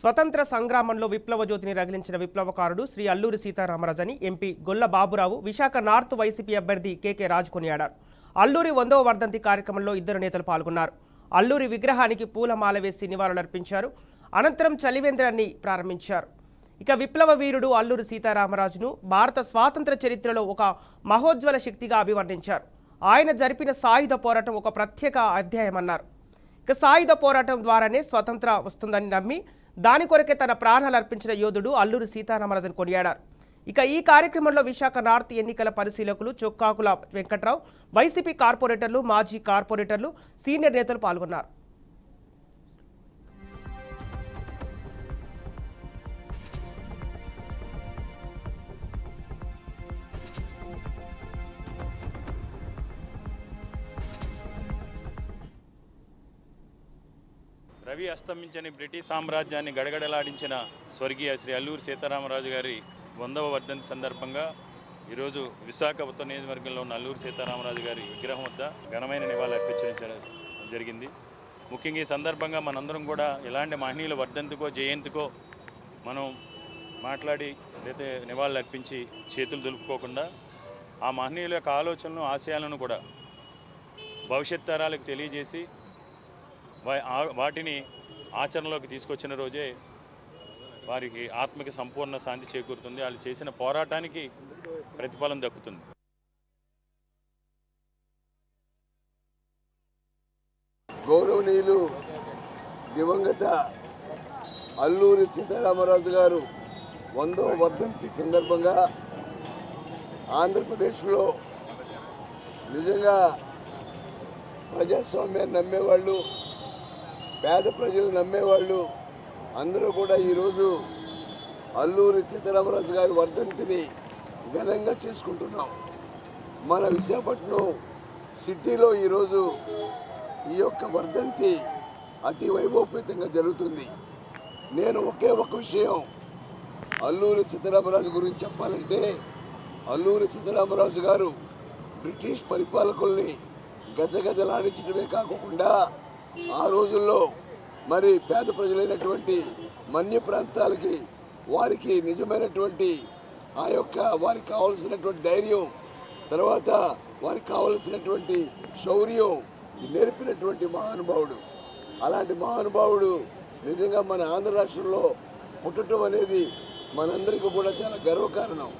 స్వతంత్ర సంగ్రామంలో విప్లవ జ్యోతిని రగిలించిన విప్లవకారుడు శ్రీ అల్లూరి సీతారామరాజు అని MP Golla Baburao Visakha north YCP అభ్యర్థి కేకే రాజు కొనియాడారు. అల్లూరి వందవ వర్ధంతి కార్యక్రమంలో ఇద్దరు నేతలు పాల్గొన్నారు. అల్లూరి విగ్రహానికి పూలమాల వేసి నివాళులర్పించారు. అనంతరం చలివేంద్రాన్ని ప్రారంభించారు. ఇక విప్లవ వీరుడు అల్లూరి సీతారామరాజును భారత స్వాతంత్ర చరిత్రలో ఒక మహోజ్వల శక్తిగా అభివర్ణించారు. ఆయన జరిపిన సాయుధ పోరాటం ఒక ప్రత్యేక అధ్యాయమన్నారు. ఇక సాయుధ పోరాటం ద్వారానే స్వతంత్ర వస్తుందని నమ్మి దాని కొరకే తన ప్రాణాలు అర్పించిన యోధుడు అల్లూరి సీతారామరాజన్ కొనియాడారు. ఇక ఈ కార్యక్రమంలో విశాఖ నార్త్ ఎన్నికల పరిశీలకులు చొక్కాకుల వెంకట్రావు వైసీపీ కార్పొరేటర్లు మాజీ కార్పొరేటర్లు సీనియర్ నేతలు పాల్గొన్నారు. రవి అస్తమించని బ్రిటిష్ సామ్రాజ్యాన్ని గడగడలాడించిన స్వర్గీయ శ్రీ అల్లూరి సీతారామరాజు గారి వందవ వర్ధంతి సందర్భంగా ఈరోజు విశాఖ ఉత్తర నియోజకవర్గంలో ఉన్న అల్లూరి సీతారామరాజు గారి విగ్రహం వద్ద ఘనమైన నివాళులు అర్పించడం జరిగింది. ముఖ్యంగా ఈ సందర్భంగా మనందరం కూడా ఎలాంటి మహనీయుల వర్ధంతికో జయంతికో మనం మాట్లాడి లేదా నివాళులు అర్పించి చేతులు దులుపుకోకుండా ఆ మహనీయుల యొక్క ఆలోచనలు ఆశయాలను కూడా భవిష్యత్ తరాలకు తెలియజేసి వాటిని ఆచరణలోకి తీసుకొచ్చిన రోజే వారికి ఆత్మకి సంపూర్ణ శాంతి చేకూరుతుంది. వాళ్ళు చేసిన పోరాటానికి ప్రతిఫలం దక్కుతుంది. గౌరవనీయులు దివంగత అల్లూరి సీతారామరాజు గారు వందో వర్ధంతి సందర్భంగా ఆంధ్రప్రదేశ్లో నిజంగా ప్రజాస్వామ్యాన్ని నమ్మేవాళ్ళు. పేద ప్రజలు నమ్మేవాళ్ళు అందరూ కూడా ఈరోజు అల్లూరి సీతారామరాజు గారి వర్ధంతిని ఘనంగా చేసుకుంటున్నాం. మన విశాఖపట్నం సిటీలో ఈరోజు ఈ యొక్క వర్ధంతి అతి వైభవపేతంగా జరుగుతుంది. నేను ఒకే ఒక విషయం అల్లూరి సీతారామరాజు గురించి చెప్పాలంటే అల్లూరి సీతారామరాజు గారు బ్రిటిష్ పరిపాలకుల్ని గజగజలాడించడమే కాకుండా ఆ రోజుల్లో మరి పేద ప్రజలైనటువంటి మన్య ప్రాంతాలకి వారికి నిజమైనటువంటి ఆ యొక్క వారికి కావలసినటువంటి ధైర్యం తర్వాత వారికి కావలసినటువంటి శౌర్యం నేర్పినటువంటి మహానుభావుడు. అలాంటి మహానుభావుడు నిజంగా మన ఆంధ్ర రాష్ట్రంలో పుట్టడం అనేది మనందరికీ కూడా చాలా గర్వకారణం.